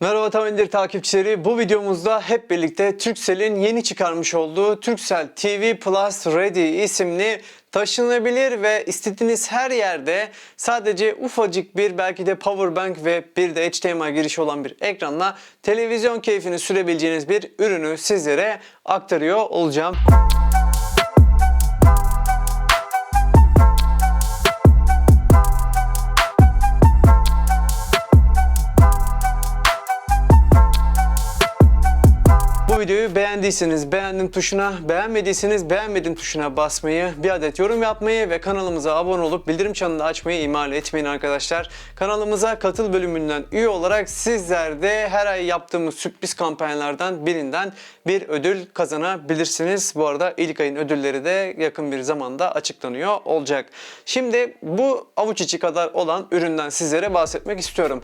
Merhaba Tamindir takipçileri. Bu videomuzda hep birlikte Turkcell'in yeni çıkarmış olduğu Turkcell TV Plus Ready isimli taşınabilir ve istediğiniz her yerde sadece ufacık bir belki de power bank ve bir de HDMI girişi olan bir ekranla televizyon keyfini sürebileceğiniz bir ürünü sizlere aktarıyor olacağım. Videoyu beğendiyseniz beğendim tuşuna, beğenmediyseniz beğenmedim tuşuna basmayı, bir adet yorum yapmayı ve kanalımıza abone olup bildirim çanını açmayı ihmal etmeyin arkadaşlar. Kanalımıza katıl bölümünden üye olarak sizler de her ay yaptığımız sürpriz kampanyalardan birinden bir ödül kazanabilirsiniz. Bu arada ilk ayın ödülleri de yakın bir zamanda açıklanıyor olacak. Şimdi bu avuç içi kadar olan üründen sizlere bahsetmek istiyorum.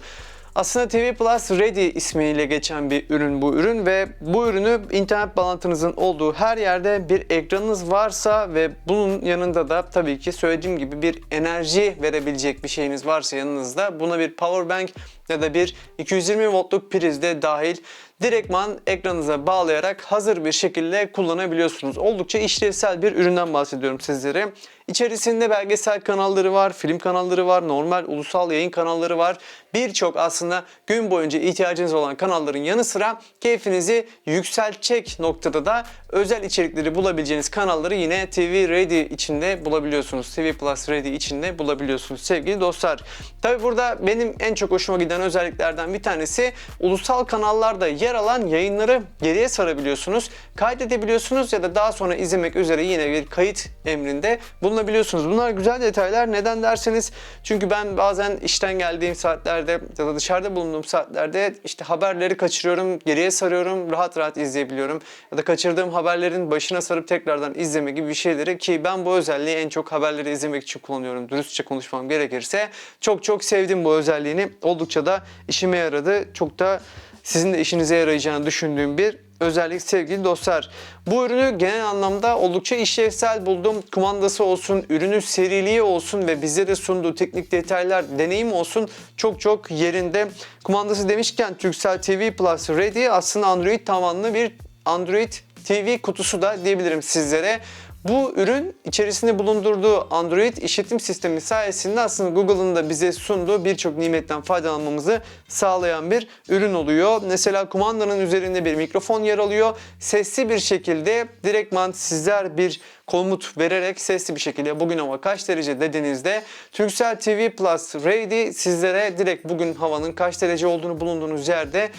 Aslında TV Plus Ready ismiyle geçen bir ürün bu ürün ve bu ürünü internet bağlantınızın olduğu her yerde bir ekranınız varsa ve bunun yanında da tabii ki söylediğim gibi bir enerji verebilecek bir şeyiniz varsa yanınızda buna bir power bank ya da bir 220 voltluk priz de dahil direktman ekranınıza bağlayarak hazır bir şekilde kullanabiliyorsunuz. Oldukça işlevsel bir üründen bahsediyorum sizlere. İçerisinde belgesel kanalları var, film kanalları var, normal ulusal yayın kanalları var. Birçok aslında gün boyunca ihtiyacınız olan kanalların yanı sıra keyfinizi yükseltecek noktada da özel içerikleri bulabileceğiniz kanalları yine TV Ready içinde bulabiliyorsunuz. TV Plus Ready içinde bulabiliyorsunuz sevgili dostlar. Tabi burada benim en çok hoşuma giden özelliklerden bir tanesi ulusal kanallarda yer alan yayınları geriye sarabiliyorsunuz. Kaydedebiliyorsunuz ya da daha sonra izlemek üzere yine bir kayıt emrinde bulunabiliyorsunuz. Bunlar güzel detaylar. Neden derseniz çünkü ben bazen işten geldiğim saatlerde ya da dışarıda bulunduğum saatlerde işte haberleri kaçırıyorum, geriye sarıyorum, rahat rahat izleyebiliyorum. Ya da kaçırdığım haberlerin başına sarıp tekrardan izleme gibi bir şeyleri ki ben bu özelliği en çok haberleri izlemek için kullanıyorum. Dürüstçe konuşmam gerekirse. Çok çok sevdim bu özelliğini. Oldukça da işime yaradı. Çok da sizin de işinize yarayacağını düşündüğüm bir özellik sevgili dostlar. Bu ürünü genel anlamda oldukça işlevsel buldum. Kumandası olsun, ürünün seriliği olsun ve bize de sunduğu teknik detaylar, deneyim olsun çok çok yerinde. Kumandası demişken Turkcell TV Plus Ready aslında Android tavanlı bir Android TV kutusu da diyebilirim sizlere. Bu ürün içerisinde bulundurduğu Android işletim sistemi sayesinde aslında Google'ın da bize sunduğu birçok nimetten faydalanmamızı sağlayan bir ürün oluyor. Mesela kumandanın üzerinde bir mikrofon yer alıyor. Sesli bir şekilde direktman sizler bir komut vererek sesli bir şekilde bugün hava kaç derece dediğinizde Turkcell TV Plus Ready sizlere direkt bugün havanın kaç derece olduğunu bulunduğunuz yerde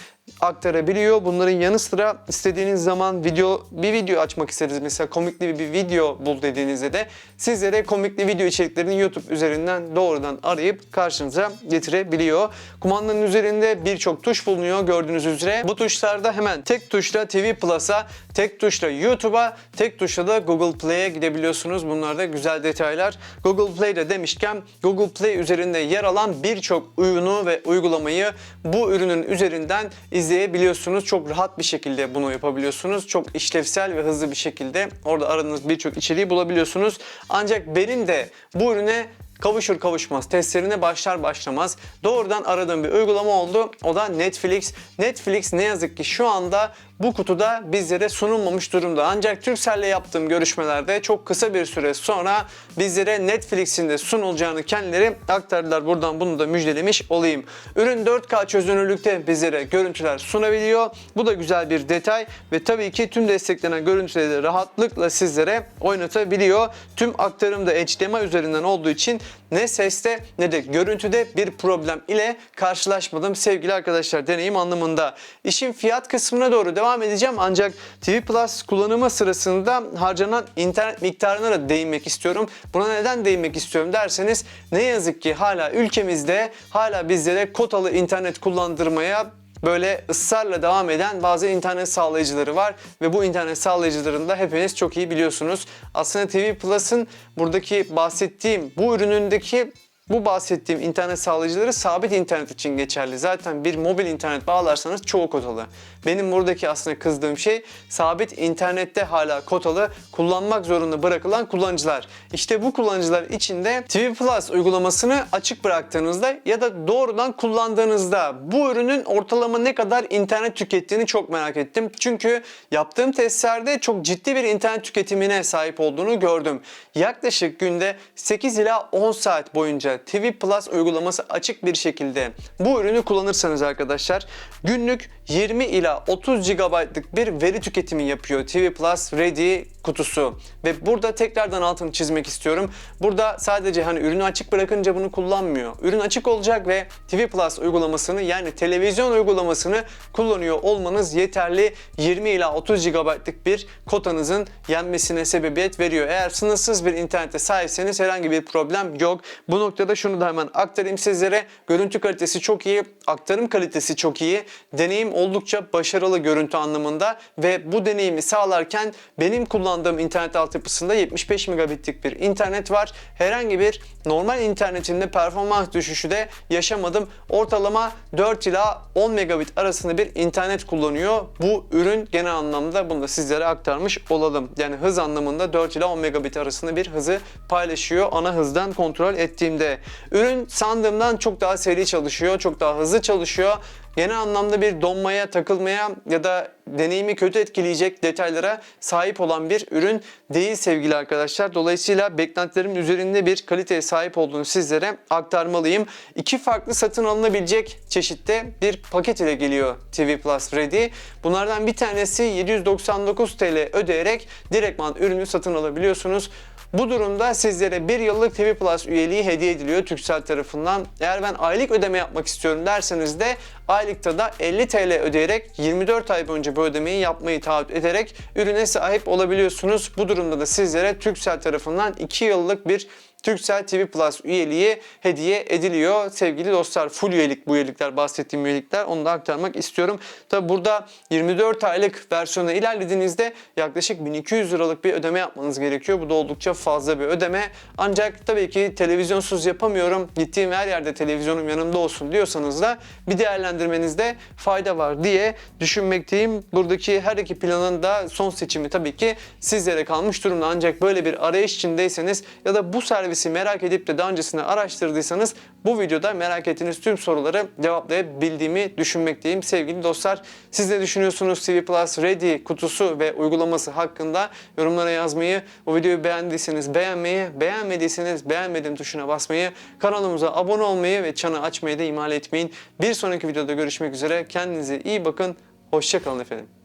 aktarabiliyor. Bunların yanı sıra istediğiniz zaman video bir video açmak isteriz. Mesela komikli bir video bul dediğinizde de sizlere komikli video içeriklerini YouTube üzerinden doğrudan arayıp karşınıza getirebiliyor. Kumandanın üzerinde birçok tuş bulunuyor gördüğünüz üzere. Bu tuşlarda hemen tek tuşla TV Plus'a, tek tuşla YouTube'a, tek tuşla da Google Play'e gidebiliyorsunuz. Bunlar da güzel detaylar. Google Play'de demişken Google Play üzerinde yer alan birçok oyunu ve uygulamayı bu ürünün üzerinden izleyebiliyorsunuz. Çok rahat bir şekilde bunu yapabiliyorsunuz. Çok işlevsel ve hızlı bir şekilde orada aradığınız birçok içeriği bulabiliyorsunuz. Ancak benim de bu ürüne kavuşur kavuşmaz testlerine başlar başlamaz doğrudan aradığım bir uygulama oldu. O da Netflix. Netflix ne yazık ki şu anda bu kutuda bizlere sunulmamış durumda. Ancak Turkcell'le yaptığım görüşmelerde çok kısa bir süre sonra bizlere Netflix'in de sunulacağını kendileri aktardılar. Buradan bunu da müjdelemiş olayım. Ürün 4K çözünürlükte bizlere görüntüler sunabiliyor. Bu da güzel bir detay ve tabii ki tüm desteklenen görüntüleri de rahatlıkla sizlere oynatabiliyor. Tüm aktarım da HDMI üzerinden olduğu için ne seste ne de görüntüde bir problem ile karşılaşmadım sevgili arkadaşlar deneyim anlamında. İşin fiyat kısmına doğru devam edeceğim ancak TV Plus kullanımı sırasında harcanan internet miktarına da değinmek istiyorum. Buna neden değinmek istiyorum derseniz ne yazık ki hala ülkemizde hala bizlere kotalı internet kullandırmaya böyle ısrarla devam eden bazı internet sağlayıcıları var ve bu internet sağlayıcılarını da hepiniz çok iyi biliyorsunuz. Aslında TV Plus'ın buradaki bahsettiğim bu ürünündeki Bu bahsettiğim internet sağlayıcıları sabit internet için geçerli. Zaten bir mobil internet bağlarsanız çoğu kotalı. Benim buradaki aslında kızdığım şey sabit internette hala kotalı kullanmak zorunda bırakılan kullanıcılar. İşte bu kullanıcılar içinde TV Plus uygulamasını açık bıraktığınızda ya da doğrudan kullandığınızda bu ürünün ortalama ne kadar internet tükettiğini çok merak ettim. Çünkü yaptığım testlerde çok ciddi bir internet tüketimine sahip olduğunu gördüm. Yaklaşık günde 8 ila 10 saat boyunca TV Plus uygulaması açık bir şekilde bu ürünü kullanırsanız arkadaşlar günlük 20 ila 30 GB'lık bir veri tüketimi yapıyor TV Plus Ready kutusu. Ve burada tekrardan altını çizmek istiyorum. Burada sadece hani ürünü açık bırakınca bunu kullanmıyor. Ürün açık olacak ve TV Plus uygulamasını yani televizyon uygulamasını kullanıyor olmanız yeterli 20 ila 30 GB'lık bir kotanızın yenmesine sebebiyet veriyor. Eğer sınırsız bir internete sahipseniz herhangi bir problem yok. Bu noktada şunu da hemen aktarayım sizlere. Görüntü kalitesi çok iyi, aktarım kalitesi çok iyi. Deneyim oldukça başarılı görüntü anlamında ve bu deneyimi sağlarken benim kullandığım internet altyapısında 75 megabitlik bir internet var. Herhangi bir normal internetimde performans düşüşü de yaşamadım. Ortalama 4 ila 10 megabit arasında bir internet kullanıyor. Bu ürün genel anlamda bunu da sizlere aktarmış olalım. Yani hız anlamında 4 ila 10 megabit arasında bir hızı paylaşıyor ana hızdan kontrol ettiğimde. Ürün sandığımdan çok daha seri çalışıyor, çok daha hızlı çalışıyor genel anlamda bir donmaya, takılmaya ya da deneyimi kötü etkileyecek detaylara sahip olan bir ürün değil sevgili arkadaşlar. Dolayısıyla beklentilerimin üzerinde bir kaliteye sahip olduğunu sizlere aktarmalıyım. İki farklı satın alınabilecek çeşitte bir paket ile geliyor TV Plus Ready. Bunlardan bir tanesi 799 TL ödeyerek direktman ürünü satın alabiliyorsunuz. Bu durumda sizlere bir yıllık TV Plus üyeliği hediye ediliyor Türksel tarafından. Eğer ben aylık ödeme yapmak istiyorum derseniz de aylıkta da 50 TL ödeyerek 24 ay boyunca bu ödemeyi yapmayı taahhüt ederek ürüne sahip olabiliyorsunuz. Bu durumda da sizlere Türksel tarafından 2 yıllık bir Turkcell TV Plus üyeliği hediye ediliyor. Sevgili dostlar full üyelik bu üyelikler bahsettiğim üyelikler onu da aktarmak istiyorum. Tabi burada 24 aylık versiyona ilerlediğinizde yaklaşık 1200 liralık bir ödeme yapmanız gerekiyor. Bu da oldukça fazla bir ödeme. Ancak tabii ki televizyonsuz yapamıyorum. Gittiğim her yerde televizyonum yanımda olsun diyorsanız da bir değerlendirmenizde fayda var diye düşünmekteyim. Buradaki her iki planın da son seçimi tabii ki sizlere kalmış durumda. Ancak böyle bir arayış içindeyseniz ya da bu servis servisi merak edip de daha öncesinde araştırdıysanız bu videoda merak ettiğiniz tüm soruları cevaplayabildiğimi düşünmekteyim. Sevgili dostlar siz ne düşünüyorsunuz TV Plus Ready kutusu ve uygulaması hakkında yorumlara yazmayı, bu videoyu beğendiyseniz beğenmeyi, beğenmediyseniz beğenmedim tuşuna basmayı, kanalımıza abone olmayı ve çanı açmayı da ihmal etmeyin. Bir sonraki videoda görüşmek üzere. Kendinize iyi bakın. Hoşçakalın efendim.